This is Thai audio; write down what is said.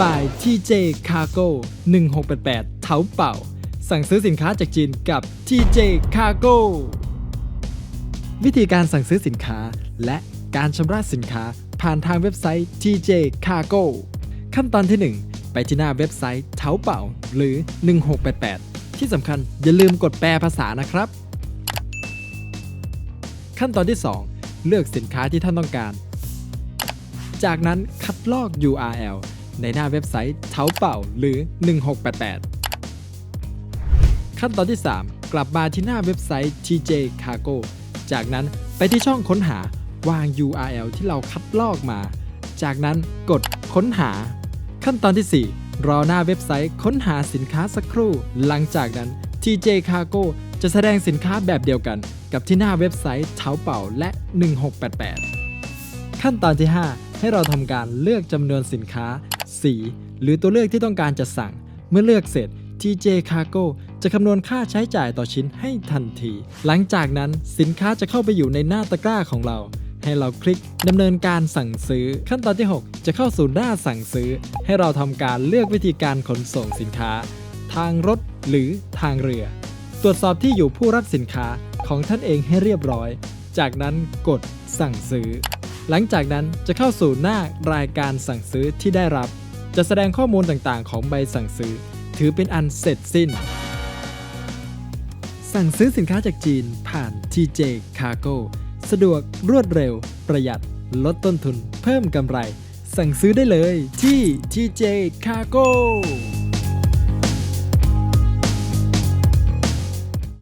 by TJ Cargo 1688เถาเป่า สั่งซื้อสินค้าจากจีนกับ TJ Cargo วิธีการสั่งซื้อสินค้า และการชำระสินค้าผ่านทางเว็บไซต์ TJ Cargo ขั้นตอนที่ 1 ไปที่หน้าเว็บไซต์เถาเป่า หรือ 1688 ที่สำคัญอย่าลืมกดแปลภาษานะครับ ขั้นตอนที่ 2 เลือกสินค้าที่ท่านต้องการ จากนั้นคัดลอก URL ในหน้าเว็บไซต์เถาเป่าหรือ 1688 ขั้นตอนที่ 3 กลับมาที่หน้าเว็บไซต์ TJ Cargo จากนั้นไปที่ช่องค้นหาวาง URL ที่เราคัดลอกมา จากนั้นกดค้นหา ขั้นตอนที่ 4 รอหน้าเว็บไซต์ค้นหาสินค้าสักครู่ หลังจากนั้น TJ Cargo จะแสดงสินค้าแบบเดียวกัน กับที่หน้าเว็บไซต์เถาเป่าและ 1688 ขั้นตอนที่ 5 ให้เราทำการเลือกจำนวนสินค้า สีหรือตัวเลือกที่ต้องการจะสั่ง เมื่อเลือกเสร็จ TJ Cargo จะคำนวณค่าใช้จ่ายต่อชิ้นให้ทันที หลังจากนั้นสินค้าจะเข้าไปอยู่ในหน้าตะกร้าของเรา ให้เราคลิกดำเนินการสั่งซื้อ ขั้นตอนที่ 6 จะเข้าสู่หน้าสั่งซื้อ ให้เราทำการเลือกวิธีการขนส่งสินค้า ทางรถหรือทางเรือ ตรวจสอบที่อยู่ผู้รับสินค้าของท่านเองให้เรียบร้อย จากนั้นกดสั่งซื้อ หลังจากนั้นจะเข้าสู่หน้ารายการสั่งซื้อที่ได้รับ จะแสดงข้อมูลต่างๆ ของใบสั่งซื้อ ถือเป็นอันเสร็จสิ้น สั่งซื้อสินค้าจากจีนผ่าน TJ Cargo สะดวกรวดเร็ว ประหยัด ลดต้นทุน เพิ่มกำไร สั่งซื้อได้เลยที่ TJ Cargo